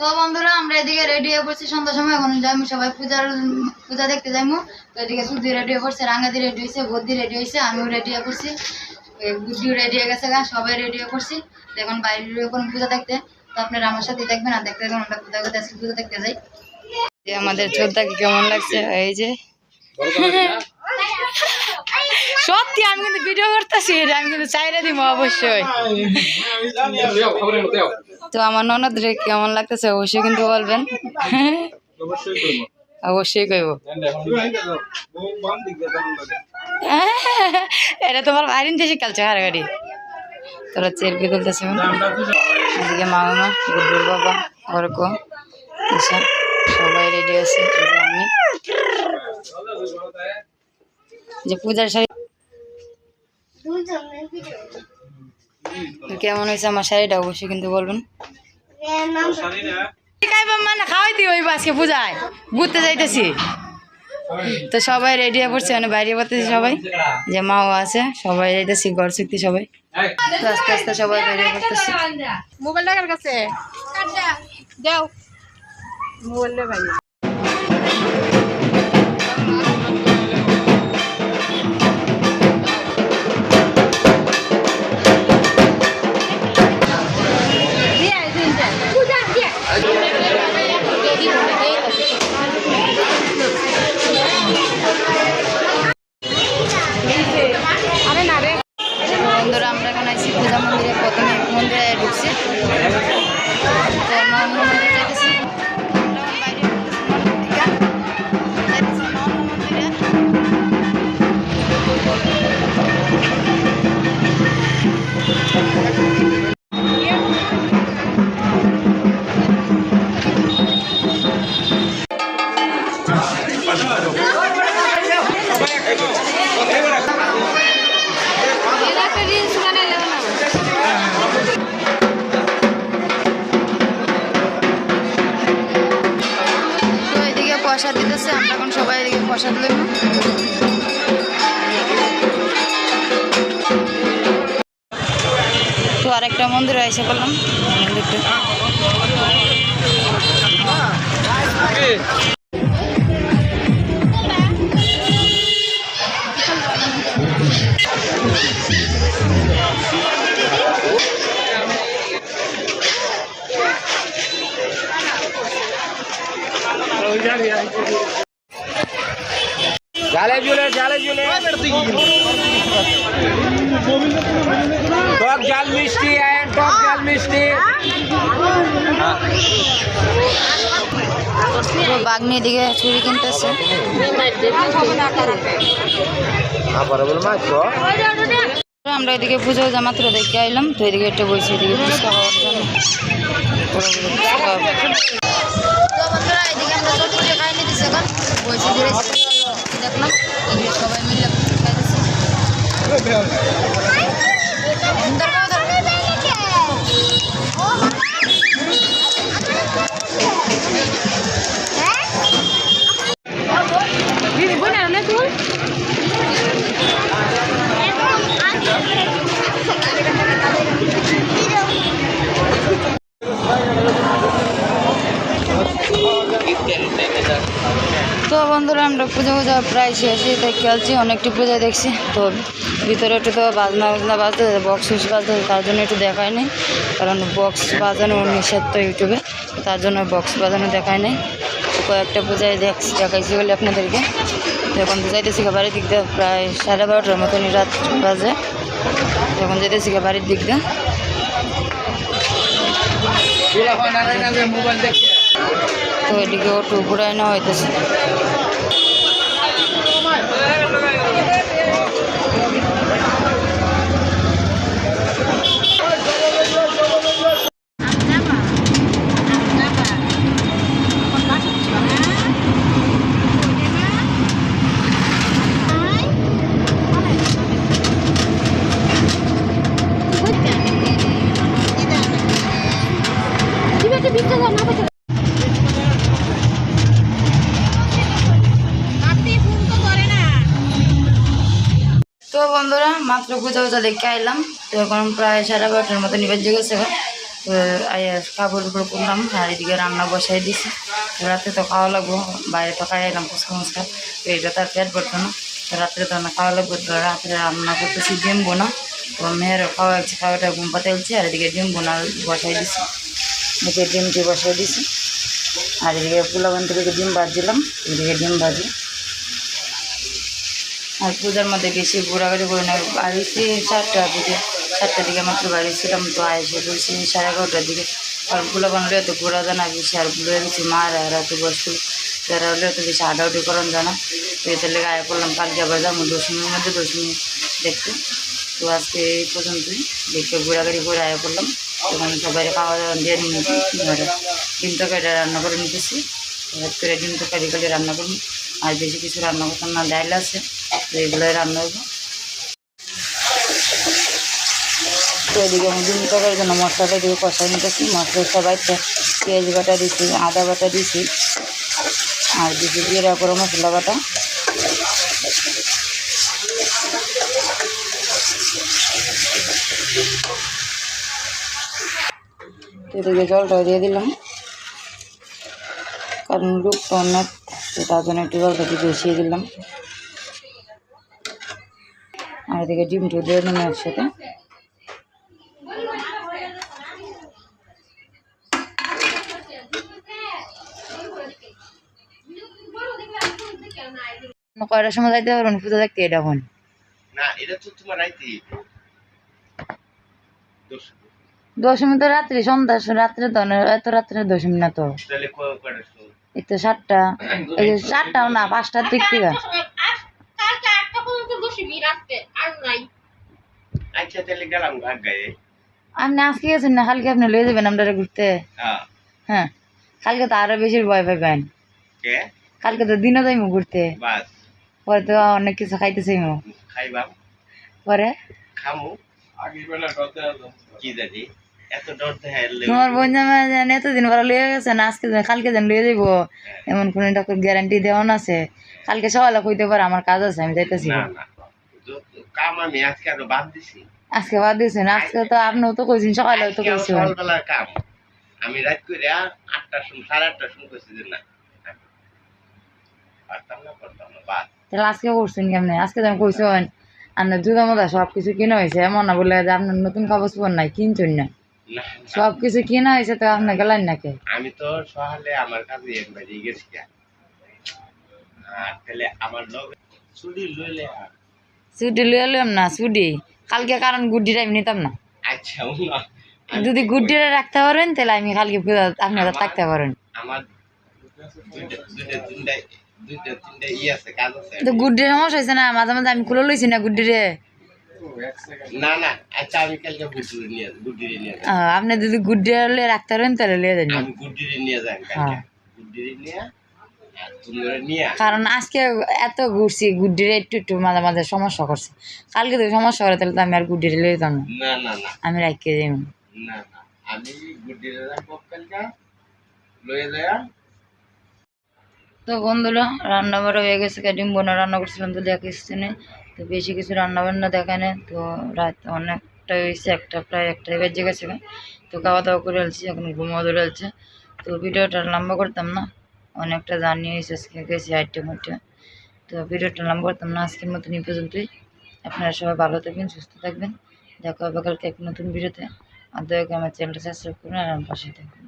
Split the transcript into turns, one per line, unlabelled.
তো বন্ধুরা আমরা এদিকে রেডি হয়ে পড়ছি সন্ধ্যার সময়। এখন যাইমু সবাই পূজার পূজা দেখতে যাইমু। তো এদিকে সুদি রেডি হয়ে পড়ছে রাঙ্গাদি রেডি হয়েছে বদ্দি রেডি হয়েছে আমিও রেডি হয়ে পড়ছি। গুড্ডিও রেডি হয়ে গেছে গা সবাই রেডি হয়ে পড়ছি। তো এখন বাইরে কোনো পূজা দেখতে। তো আপনারা আমার সাথে দেখবেন আর দেখতে দেখবেন আমরা পূজা করতে আসি পূজা দেখতে যাই। আমাদের চোদ্দাকে কেমন লাগছে এই যে। সত্যি, আমি কিন্তু ভিডিও করতেছি, আমি কিন্তু চাইলে দিব অবশ্যই। তো আমার ননদ রে কেমন লাগতেছে অবশ্যই কিন্তু বলবেন। অবশ্যই কইব। এটা তোমার বাইরেন দেশে কালচে হার গাড়ি তোরা চেরপি তুলতেছে এদিকে মামা গুড্ডুর বাবা অর্ক ঈশা, সবাই রেডি আছে যে পূজার শাড়ি কেমন হয়েছে আমার শাড়িটা? অবশ্যই কিন্তু বলবেন। মানে? আজকে পূজায়। ঘুরতে যাইতেছি। তো সবাই রেডি হয়ে পড়ছে মানে বাইরে পড়তেছি সবাই। যে মাও আছে সবাই যাইতেছি ঘর শিখতে সবাই। তো আস্তে আস্তে সবাই বেরিয়ে পড়তেছি।
মোবাইল টাকার কাছে। দেও। মোবাইলটা
ঢুকছি তো আমরা অন্য প্রসাদ দিতেছে আমরা এখন সবাই এদিকে প্রসাদ লেব তো আরেকটা মন্দিরে এসে বললাম
জালে ঝুলে জালে ঝুলে টক জাল মিষ্টি টক জাল মিষ্টি।
বাগনি চুরি কিনতেছে। আমরা এদিকে পুজো যা মাত্র দেখে আইলাম, তো এদিকে একটা বসে এদিকে জন্য। বন্ধুরা এদিকে আমরা চটপটি খাই নিতেছি এখন। বসে ধীরে দেখলাম এদিকে সবাই মিলে খাইতেছে। ধরো, ধরো। আমরা পুজো পূজা প্রায় শেষে তাই খেলছি অনেকটি পূজা দেখছি। তো ভিতরে একটু তো বাজনা বাজনা বাজতে বক্স উস বাজতে তার জন্য একটু দেখায় নেই। কারণ বক্স বাজানো নিষেধ তো ইউটিউবে তার জন্য বক্স বাজানো দেখায় নেই। তো কয়েকটা পূজায় দেখছি দেখাইছি বলে আপনাদেরকে। তো এখন তো যাইতেছি বাড়ির দিক দিয়ে প্রায় সাড়ে বারোটার মতনই রাত বাজে। এখন যেতেছি গা বাড়ির দিক দিয়ে। তো এদিকে ওটু ঘুরাই নেওয়া হইতেছে। তো বন্ধুরা, মাত্র পূজা পূজা দেখে আইলাম। তো এখন প্রায় সাড়ে বারোটার মতো নিবেদ্য গেছে কাপড় উপর করলাম আর এদিকে রান্না বসাই দিছি। তো রাতে তো খাওয়া লাগবো, বাইরে তো খাই এলাম ফুচকা মুচকা তো এটা তার পেট পড়তো না। তো রাত্রে তো না খাওয়া লাগবো, তো রাত্রে রান্না করতেছি, ডিম বোনা। তো মেয়েরও খাওয়া হচ্ছে খাওয়াটা ঘুম পাতে হচ্ছে আর এদিকে ডিম বোনা বসাই দিছি। এদিকে ডিমটি বসাই দিছি। আর এদিকে পোলাবান থেকে ডিম ভাজছিলাম এদিকে ডিম ভাজি। আর পূজার মধ্যে বেশি ঘোরাঘুরি করে না। বাড়িছি চারটার দিকে চারটার দিকে মাত্র বাড়ি ছিলাম, তো আইসে বলছি সাড়ে এগারোটার দিকে। আরগুলো বানলে তো ঘোরা যায় না বেশি, আর ঘুরে গেছি মার আর এত বয়স্ক যারা হলে তো বেশি আডাউটি করেন যায় না তো এতে লেগে আয় করলাম, কালকে আবার যাব দশমীর মধ্যে, দশমী দেখতে। তো আজকে এই পর্যন্তই। দেখে ঘোরাঘুরি করে আয় করলাম। তখন সবাই খাওয়া দাওয়া দিয়ে নিয়েছি ডিম তরকারিটা রান্না করে নিতেছি। এবার করে ডিম তরকারি করে রান্না করব। আর বেশি কিছু রান্না করতাম না ডাইল আছে। তো রান্না করব। তো এদিকে ডিম তরকারির জন্য মশলাটা দিয়ে কষাই নিতেছি। মশলা সবাই পেঁয়াজ বাটা দিছি, আদা বাটা দিছি, আর দিছি জিরা করে মশলা বাটা। এদিকে জলটা দিয়ে দিলাম। কারণ লোকটা অনেক তার জন্য একটু জলটা একটু বেশিয়ে দিলাম। আর এদিকে ডিমটা দিয়ে দিলাম একসাথে। কয়টার সময় যাইতে পারবেন পুজো দেখতে এটা এখন।
না এটা তো তোমার রাইতে।
দশমী তো রাত্রি সন্ধ্যা রাত্রে তো এত রাত্রে দশমী না তো। এই তো সাতটা। এই সাতটাও না পাঁচটার দিক থেকে।
পর্যন্ত বসিবি আর নাই।
আচ্ছা তাহলে গেলাম গায়ে
আপনি আজকে গেছেন না? কালকে আপনি লয়ে যাবেন আমরা ঘুরতে?
হ্যাঁ।
হ্যাঁ। কালকে তো আরও বেশি ভয় পাইবেন। কালকে তো দিনও যাইমু ঘুরতে। পরে তো অনেক কিছু খাইতে চাইমু।
খাইবাম।
পরে?
খামু। আগের বেলা ডরতে কি জানি এত ডরতে হ্যাঁ
তোমার বোন এতদিন পরে লয়ে গেছেন আজকে কালকে যেন লয়ে যাইবো। এমন কোনো একটা গ্যারান্টি দেওয়ান আছে। কালকে সকালে কইতে পারে আমার কাজ আছে আমি যাইতেছি।
না না। কাম আমি আজকে আরও বাদ দিছি।
আজকে বাদ দিয়েছেন আজকে তো আপনিও তো কইছেন সকালেও তো কইছেন।
সকালবেলার কাম। আমি রাত করে আটটার সময় সাড়ে আটটার সময় কইছি যে না পারতাম না না বাদ।
তাহলে আজকে করছেন কেমনে? আজকে যেন কইছেন আপনার জুতা সব কিছু কিনা হয়েছে। এমন না বলে যে আপনার নতুন কাগজ পর নাই কিনছেন না। সব কিছু কিনা হয়েছে তো আপনি গেলেন নাকি?
আমি তো সকালে আমার কাছে গেছি আর তাহলে আমার লোক ছুটি লইলে আর
ছুটি লয়ে এলাম না ছুটি কালকে কারণ গুড্ডিটা আমি নিতাম না।
আচ্ছা
যদি গুড্ডিটা রাখতে পারেন তাহলে আমি কালকে আপনারা থাকতে পারেন
আমার
তো গুড্ডির সমস্যা হয়েছে না মাঝে মাঝে আমি খুলে লইছি না গুড্ডিরে
আচ্ছা গুড্ডি গুড্ডি
আপনি যদি গুড্ডিরে লয়ে রাখতে পারেন তাহলে লিয়ে
আমি গুড্ডি নিয়ে
হ্যাঁ।
গুড্ডি নিয়ে
কারণ আজকে এত ঘুরছি গুড্ডির একটু একটু মাঝে মাঝে সমস্যা করছে। কালকে তো সমস্যা করে তাহলে তো আমি আর গুড্ডিরে লিয়ে না।
না না না।
আমি রাখিয়ে যাই
না। না আমি গুড্ডি লয়ে যায়
তো বন্ধুরা রান্না বাড়া হয়ে গেছে ডিম বোনা রান্না করছিলাম তো দেখিস না তো বেশি কিছু রান্না বান্না দেখা নেই। তো রাত অনেকটা হয়েছে একটা প্রায় একটাই বেজে গেছে। তো খাওয়া দাওয়া করে আলছি এখন ঘুমো ধরে আলছে। তো ভিডিওটা লম্বা করতাম না। অনেকটা জানিয়ে হয়েছে, আজকে গেছি আইটে মধ্যে তো ভিডিওটা নাম করতাম না, আজকের মতন এই পর্যন্তই। আপনারা সবাই ভালো থাকবেন, সুস্থ থাকবেন। দেখা হবে কালকে এক নতুন ভিডিওতে। আর দয়া করে আমার চ্যানেলটা সাবস্ক্রাইব করুন আর আমার পাশে থাকবেন